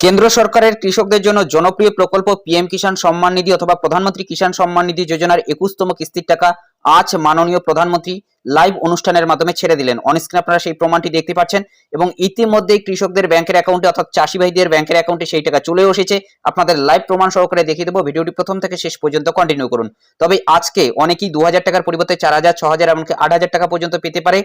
কেন্দ্র সরকারের কৃষকদের জন্য জনপ্রিয় প্রকল্প পিএম কিষাণ সম্মান নিধি অথবা প্রধানমন্ত্রী কিষাণ সম্মান নিধি যোজনার একুশতম কিস্তির টাকা আজ মাননীয় প্রধানমন্ত্রী লাইভ অনুষ্ঠানের মাধ্যমে ছেড়ে দিলেন। অনস্ক্রিন আপনারা সেই প্রমাণটি দেখতে পাচ্ছেন এবং ইতিমধ্যেই কৃষকদের ব্যাংকের অ্যাকাউন্টে অর্থাৎ চাষি ভাইদের ব্যাংকের অ্যাকাউন্টে সেই টাকা চলে এসেছে। আপনাদের লাইভ প্রমাণ সহকারে দেখিয়ে দেবো। ভিডিওটি প্রথম থেকে শেষ পর্যন্ত কন্টিনিউ করুন। তবে আজকে অনেকেই দু হাজার টাকার পরিবর্তে চার হাজার, ছ হাজার, এমনকি আট হাজার টাকা পর্যন্ত পেতে পারে।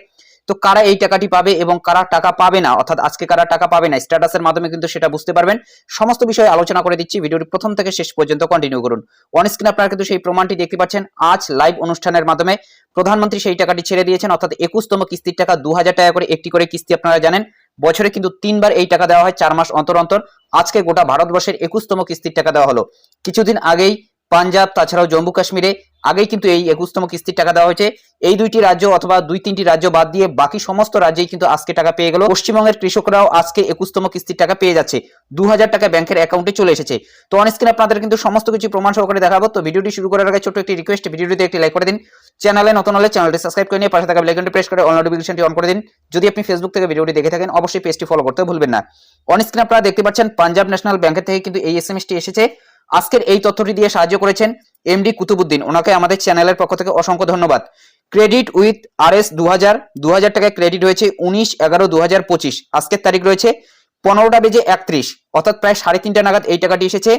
তো কারা এই টাকাটি পাবে এবং কারা টাকা পাবে না? অর্থাৎ আজকে কারা টাকা পাবে না? স্ট্যাটাসের মাধ্যমে কিন্তু সেটা বুঝতে পারবেন। সমস্ত বিষয়ে আলোচনা করে দিচ্ছি। ভিডিওটি প্রথম থেকে শেষ পর্যন্ত কন্টিনিউ করুন। অন স্ক্রিন আপনারা কিন্তু সেই প্রমাণটি দেখতে পাচ্ছেন। আজ লাইভ অনুষ্ঠানের মাধ্যমে প্রধানমন্ত্রী সেই টাকাটি ছেড়ে দিয়েছেন। অর্থাৎ একুশতম কিস্তির টাকা দু হাজার টাকা করে একটি করে কিস্তি আপনারা জানেন। বছরে কিন্তু তিনবার এই টাকা দেওয়া হয়, চার মাস অন্তর অন্তর। আজকে গোটা ভারতবর্ষের একুশতম কিস্তির টাকা দেওয়া হলো। কিছুদিন আগেই পাঞ্জাব, তাছাড়াও জম্মু কাশ্মীরে। আগেই কিন্তু এই একুশতম কিস্তির টাকা দেওয়া হয়েছে। এই দুইটি রাজ্য অথবা দুই তিনটি রাজ্য বাদ দিয়ে বাকি সমস্ত রাজ্যেই কিন্তু আজকে টাকা পেয়ে গেল। পশ্চিমবঙ্গের কৃষকরাও আজকে একুশতম কিস্তির টাকা পেয়ে যাচ্ছে। দু হাজার টাকা ব্যাংকের অ্যাকাউন্টে চলে এসেছে। তো অন স্ক্রিন আপনাদের কিন্তু সমস্ত কিছু প্রমাণ সহকারে দেখাবো। তো ভিডিওটি শুরু করার আগে ছোট্ট একটি রিকোয়েস্ট ভিডিওটিতে একটি লাইক করে দিন। চ্যানেলে নতুন হলে চ্যানেলটি সাবস্ক্রাইব করে নিয়ে পাশে থাকা বেলাইকনটি প্রেস করে অল নোটিফিকেশনটি অন করে দিন। যদি আপনি ফেসবুক থেকে ভিডিওটি দেখে থাকেন, অবশ্যই পেজটি ফলো করতে ভুলবেন না। অন স্ক্রিন আপনারা দেখতে পাচ্ছেন, পাঞ্জাব ন্যাশনাল ব্যাংকের থেকে কিন্তু এই এসএমএসটি এসেছে। আজকের এই তথ্যটি দিয়ে সাহায্য করেছেন এমডি কুতুবুদ্দিন। ওনাকে আমাদের চ্যানেলের পক্ষ থেকে অসংখ্য ধন্যবাদ। ক্রেডিট উইথ আর এস দু হাজার দু হাজার টাকায় ক্রেডিট হয়েছে উনিশ এগারো দু হাজার পঁচিশ। আজকের তারিখ রয়েছে পনেরোটা বেজে একত্রিশ। অর্থাৎ প্রায় সাড়ে তিনটা নাগাদ এই টাকাটি এসেছে।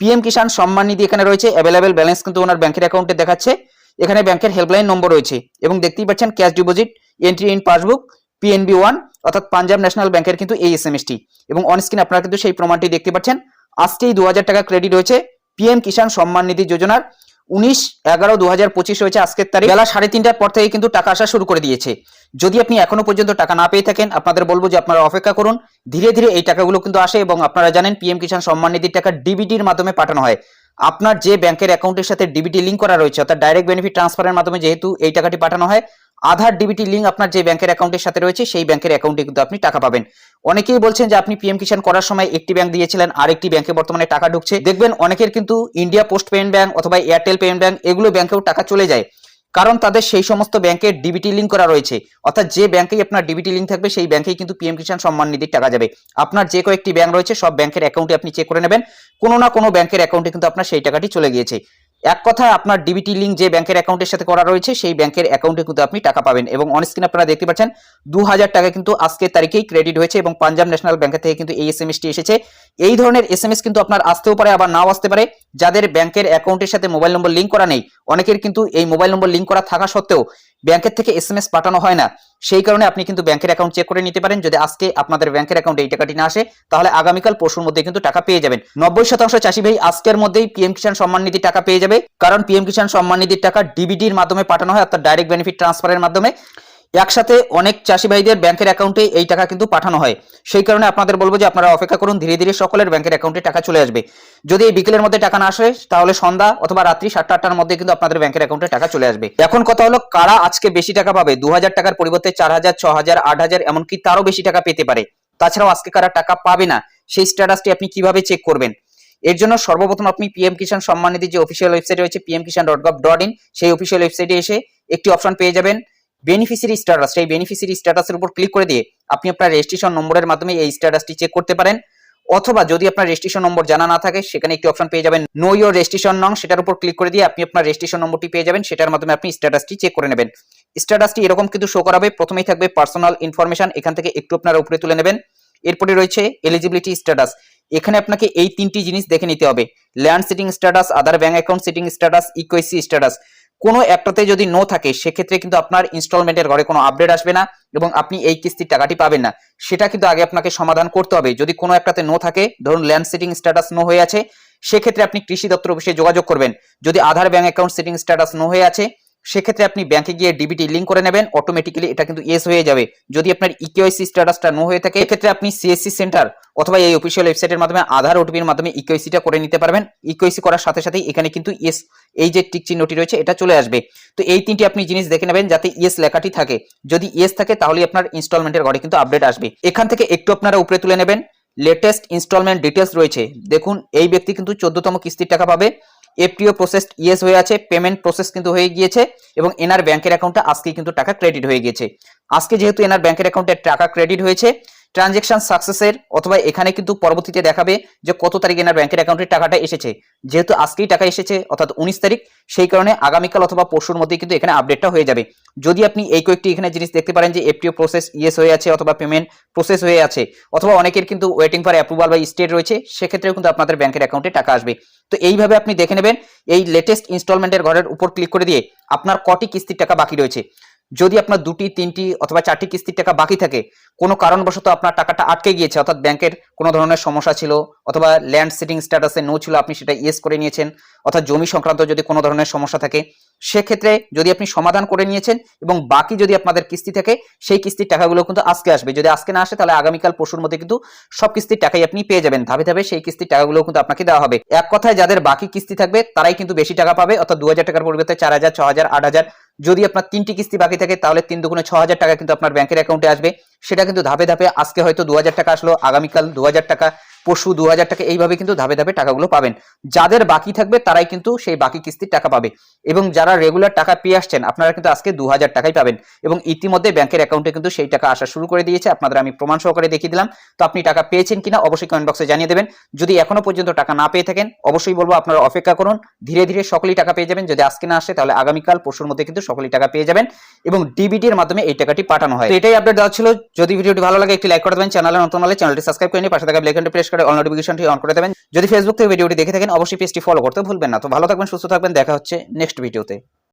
পিএম কিষাণ সম্মান নিধি এখানে রয়েছে। অ্যাভেলেবেল ব্যালেন্স কিন্তু ওনার ব্যাংকের অ্যাকাউন্টে দেখাচ্ছে। এখানে ব্যাংকের হেল্পলাইন নম্বর রয়েছে। এবং দেখতেই পাচ্ছেন cash deposit entry in passbook PNB one অর্থাৎ পাঞ্জাব ন্যাশনাল ব্যাংকের কিন্তু এই এস এম এসএমএসটি এবং অনস্ক্রিন আপনারা কিন্তু সেই প্রমাণটি দেখতে পাচ্ছেন। আজকেই দু হাজার টাকা ক্রেডিট হয়েছে। পিএম কিষাণ সম্মান নিধি যোজনার উনিশ এগারো দু হাজার পঁচিশ হয়েছে আজকের তারিখ। বেলা সাড়ে তিনটার পর থেকে কিন্তু টাকা আসা শুরু করে দিয়েছে। যদি আপনি এখনও পর্যন্ত টাকা না পেয়ে থাকেন, আপনাদের বলব যে আপনারা অপেক্ষা করুন। ধীরে ধীরে এই টাকাগুলো কিন্তু আসে এবং আপনারা জানেন পিএম কিষাণ সম্মান নিধির টাকা ডিবিটির মাধ্যমে পাঠানো হয়। আপনার যে ব্যাংকের অ্যাকাউন্টের সাথে ডিবিটি লিঙ্ক করা রয়েছে, অর্থাৎ ডাইরেক্ট বেনিফিট ট্রান্সফারের মাধ্যমে যেহেতু এই টাকাটি পাঠানো হয় আধার ডিবিটি লিঙ্ক আপনার যে ব্যাংকের অ্যাকাউন্টের সাথে রয়েছে, সেই ব্যাংকের অ্যাকাউন্টে কিন্তু আপনি টাকা পাবেন। অনেকেই বলছেন যে আপনি পিএম কিষাণ করার সময় একটি ব্যাংক দিয়েছিলেন, আরেকটি ব্যাংকে বর্তমানে টাকা ঢুকছে। দেখবেন অনেকের কিন্তু ইন্ডিয়া পোস্ট পেমেন্ট ব্যাংক অথবা এয়ারটেল পেমেন্ট ব্যাংক এগুলো ব্যাংকেও টাকা চলে যায়। কারণ তাদের সেই সমস্ত ব্যাংকের ডিবিটি লিঙ্ক করা রয়েছে। অর্থাৎ যে ব্যাংকেই আপনার ডিবিটি লিঙ্ক থাকবে, সেই ব্যাংকেই কিন্তু পিএম কিষাণ সম্মান নিধির টাকা যাবে। আপনার যে কয়েকটি ব্যাংক রয়েছে, সব ব্যাংকের অ্যাকাউন্টে আপনি চেক করে নেবেন। কোনো না কোনো ব্যাংকের অ্যাকাউন্টে কিন্তু আপনার সেই টাকাটি চলে গিয়েছে। এক কথায় আপনার ডিবিটি লিঙ্ক যে ব্যাংকের অ্যাকাউন্টের সাথে করা রয়েছে, সেই ব্যাংকের অ্যাকাউন্টে কিন্তু আপনি টাকা পাবেন। এবং অনস্ক্রিন আপনারা দেখতে পাচ্ছেন দু হাজার টাকা কিন্তু আজকের তারিখেই ক্রেডিট হয়েছে এবং পাঞ্জাব ন্যাশনাল ব্যাংকের থেকে কিন্তু এই এস টি এসেছে। এই ধরনের এস এমএস কিন্তু আপনার আসতেও পারে, আবার নাও আসতে পারে। যাদের ব্যাংকের অ্যাকাউন্টের সাথে মোবাইল নম্বর লিঙ্ক করা নেই, অনেকের কিন্তু এই মোবাইল নম্বর লিঙ্ক করা থাকা সত্ত্বেও ব্যাংকের থেকে এস এম এস পাঠানো হয় না, সেই কারণে আপনি কিন্তু ব্যাংকের অ্যাকাউন্ট চেক করে নিতে পারেন। যদি আজকে আপনাদের ব্যাংকের অ্যাকাউন্টে এই টাকাটি না আসে, তাহলে আগামীকাল পরশুর মধ্যে কিন্তু টাকা পেয়ে যাবেন। নব্বই শতাংশ চাষি ভাই আজকের মধ্যেই পিএম কিষাণ সম্মান নিধি টাকা পেয়ে যাবে। কারণ পিএম কিষাণ সম্মান নিধির টাকা ডিবিডির মাধ্যমে পাঠানো হয়, অর্থাৎ ডাইরেক্ট বেনিফিট ট্রান্সফারের মাধ্যমে। একসাথে অনেক চাষি ভাইদের ব্যাংকের অ্যাকাউন্টে এই টাকা কিন্তু পাঠানো হয়। সেই কারণে আপনাদের বলব যে আপনারা অপেক্ষা করুন, ধীরে ধীরে সকলের ব্যাংকের অ্যাকাউন্টে টাকা চলে আসবে। যদি এই বিকেলের মধ্যে টাকা না আসে, তাহলে সন্ধ্যা অথবা রাত্রি সাতটা, আটটার মধ্যে কিন্তু আপনাদের ব্যাংকের অ্যাকাউন্টে টাকা চলে আসবে। এখন কথা হলো, কারা আজকে বেশি টাকা পাবে? দু হাজার টাকার পরিবর্তে চার হাজার, ছ হাজার, আট হাজার, এমনকি তারও বেশি টাকা পেতে পারে। তাছাড়াও আজকে কারা টাকা পাবে না, সেই স্ট্যাটাসটি আপনি কীভাবে চেক করবেন? এর জন্য সর্বপ্রথম আপনি পিএম কিষাণ সম্মান নিধি যে অফিসিয়াল ওয়েবসাইট রয়েছে PM Kisan dot gov dot in সেই অফিসিয়াল ওয়েবসাইটে এসে একটি অপশন পেয়ে যাবেন। বেনিফিসিয়ারি স্ট্যাটাস সেই বেনিফিসিয়ারি স্ট্যাটাসের উপর ক্লিক করে দিয়ে আপনি আপনার রেজিস্ট্রেশন নম্বরের মাধ্যমে এই স্ট্যাটাসটি চেক করতে পারেন। অথবা যদি আপনার রেজিস্ট্রেশন নম্বর জানা না থাকে, সেখানে একটি অপশন পেয়ে যাবেন নো ইয়োর রেজিস্ট্রেশন নং। সেটার উপর ক্লিক করে দিয়ে আপনি আপনার রেজিস্ট্রেশন নম্বরটি পেয়ে যাবেন, সেটার মাধ্যমে আপনি স্ট্যাটাসটি চেক করে নেবেন। স্ট্যাটাসটি এরকম কিন্তু শো করাবে। প্রথমেই থাকবে পার্সোনাল ইনফরমেশন এখান থেকে একটু আপনারা উপরে তুলে নেবেন। এরপরে রয়েছে এলিজিবিলিটি স্ট্যাটাস এখানে আপনাকে এই তিনটি জিনিস দেখে নিতে হবে। Land seeding status other bank account seeding status eKYC status কোনো একটাতে যদি নো থাকে, সেক্ষেত্রে কিন্তু আপনার ইনস্টলমেন্টের ঘরে কোনো আপডেট আসবে না এবং আপনি এই কিস্তির টাকাটি পাবেন না। সেটা কিন্তু আগে আপনাকে সমাধান করতে হবে। যদি কোনো একটাতে নো থাকে, ধরুন ল্যান্ড সিটিং স্ট্যাটাস নো হয়ে আছে, সেক্ষেত্রে আপনি কৃষি দপ্তর অফিসে যোগাযোগ করবেন। যদি Aadhaar bank account seeding status no হয়ে আছে সেক্ষেত্রে আপনি ব্যাংকে গিয়ে ডিবিটি লিঙ্ক করে নেবেন অটোমেটিক্যালি এটা কিন্তু ইয়েস হয়ে যাবে। যদি আপনার E ইকিওআইসি স্ট্যাটাসটা নো হয়ে থাকে, এক্ষেত্রে আপনি সিএসসি সেন্টার অথবা এই অফিসিয়াল ওয়েবসাইটের মাধ্যমে আধার ওটিপির মাধ্যমে E ইকিওআইসিটা করে নিতে পারবেন। ইকিওআইসি করার সাথে সাথে এখানে কিন্তু ইয়েস এই যে টিক চিহ্নটি রয়েছে, এটা চলে আসবে। তো এই তিনটি আপনি জিনিস দেখে নেবেন যাতে ইয়েস লেখাটি থাকে। যদি ইয়েস থাকে, তাহলে আপনার ইনস্টলমেন্টের ঘরে কিন্তু আপডেট আসবে। এখান থেকে একটু আপনারা উপরে তুলে নেবেন। লেটেস্ট ইনস্টলমেন্ট ডিটেলস রয়েছে। দেখুন, এই ব্যক্তি কিন্তু চোদ্দতম কিস্তির টাকা পাবে। এফটিও প্রসেস ইয়েস হয়ে আছে পেমেন্ট প্রসেস কিন্তু হয়ে গিয়েছে এবং এনার ব্যাংকের অ্যাকাউন্টে আজকে কিন্তু টাকা ক্রেডিট হয়ে গিয়েছে। আজকে যেহেতু এনার ব্যাংকের অ্যাকাউন্টে টাকা ক্রেডিট হয়েছে ট্রানজেকশন সাকসেসের অথবা এখানে কিন্তু পরবর্তীতে দেখাবে যে কত তারিখে এনার ব্যাংকের অ্যাকাউন্টে টাকাটা এসেছে। যেহেতু আজকেই টাকা এসেছে, অর্থাৎ উনিশ তারিখ, সেই কারণে আগামীকাল অথবা পরশুর মধ্যে কিন্তু এখানে আপডেটটা হয়ে যাবে। যদি আপনি এই কয়েকটি এখানে জিনিস দেখতে পারেন যে এফটিও প্রসেস ইয়েস হয়ে আছে অথবা পেমেন্ট প্রসেস হয়ে আছে, অথবা অনেকের কিন্তু ওয়েটিং ফর অ্যাপ্রুভাল বা স্টেট রয়েছে, সেক্ষেত্রেও কিন্তু আপনাদের ব্যাংকের অ্যাকাউন্টে টাকা আসবে। তো এইভাবে আপনি দেখে নেবেন, এই লেটেস্ট ইনস্টলমেন্টের ঘরের উপর ক্লিক করে দিয়ে আপনার কটি কিস্তির টাকা বাকি রয়েছে। যদি আপনার দুটি, তিনটি অথবা চারটি কিস্তির টাকা বাকি থাকে, কোনো কারণবশত আপনার টাকাটা আটকে গিয়েছে, অর্থাৎ ব্যাংকের কোনো ধরনের সমস্যা ছিল, অথবা ল্যান্ড সিটিং স্ট্যাটাসে নো ছিল, আপনি সেটা ইয়েস করে নিয়েছেন, অর্থাৎ জমি সংক্রান্ত যদি কোনো ধরনের সমস্যা থাকে, সেক্ষেত্রে যদি আপনি সমাধান করে নিয়েছেন এবং বাকি যদি আপনাদের কিস্তি থাকে, সেই কিস্তির টাকাগুলো কিন্তু আজকে আসবে। যদি আজকে না আসে, তাহলে আগামীকাল পরশুর মধ্যে কিন্তু সব কিস্তির টাকাই আপনি পেয়ে যাবেন। ধাপে ধাপে সেই কিস্তির টাকাগুলো কিন্তু আপনাকে দেওয়া হবে। এক কথায় যাদের বাকি কিস্তি থাকবে, তারাই কিন্তু বেশি টাকা পাবে, অর্থাৎ দু হাজার টাকার পরিবর্তে চার হাজার, ছ হাজার, আট হাজার যদি আপনার তিনটি কিস্তি বাকি থাকে, তাহলে তিন দুগুণে ছ হাজার টাকা কিন্তু আপনার ব্যাংকের অ্যাকাউন্টে আসবে। সেটা কিন্তু ধাপে ধাপে আজকে হয়তো দু হাজার টাকা আসলো, আগামীকাল দু হাজার টাকা। পরশু দু হাজার টাকা এইভাবে কিন্তু ধাপে ধাপে টাকাগুলো পাবেন। যাদের বাকি থাকবে তারাই কিন্তু সেই বাকি কিস্তির টাকা পাবে। এবং যারা রেগুলার টাকা পেয়ে আসছেন, আপনারা কিন্তু আজকে দু হাজার টাকাই পাবেন। এবং ইতিমধ্যে ব্যাংকের অ্যাকাউন্টে কিন্তু সেই টাকা আসা শুরু করে দিয়েছে। আপনাদের আমি প্রমাণ সহকারে দেখিয়ে দিলাম। তো আপনি টাকা পেয়েছেন কিনা অবশ্যই কমেন্ট বক্সে জানিয়ে দেবেন। যদি এখনও পর্যন্ত টাকা না পেয়ে থাকেন, অবশ্যই বলব আপনারা অপেক্ষা করুন। ধীরে ধীরে সকলেই টাকা পেয়ে যাবেন। যদি আজকে না আসে, তাহলে আগামীকাল, পরশুর মধ্যে কিন্তু সকলেই টাকা পেয়ে যাবেন। এবং ডিবিডি এর মাধ্যমে এই টাকাটি পাঠানো হয়। এটাই আপডেট দেওয়া ছিল। যদি ভিডিওটি ভালো লাগে, একটি লাইক করে দেবেন। চ্যানেলে নতুন হলে চ্যানেলটি সাবস্ক্রাইব করে নিয়ে পাশে থাকা বেল আইকনটি প্রেস করে অল নোটিফিকেশনটি অন করে দেবেন। যদি ফেসবুক থেকে ভিডিওটি দেখে থাকেন, অবশ্যই পেজটি ফলো করতে ভুলবেন না। তো ভালো থাকবেন, সুস্থ থাকবেন, দেখা হচ্ছে নেক্সট ভিডিওতে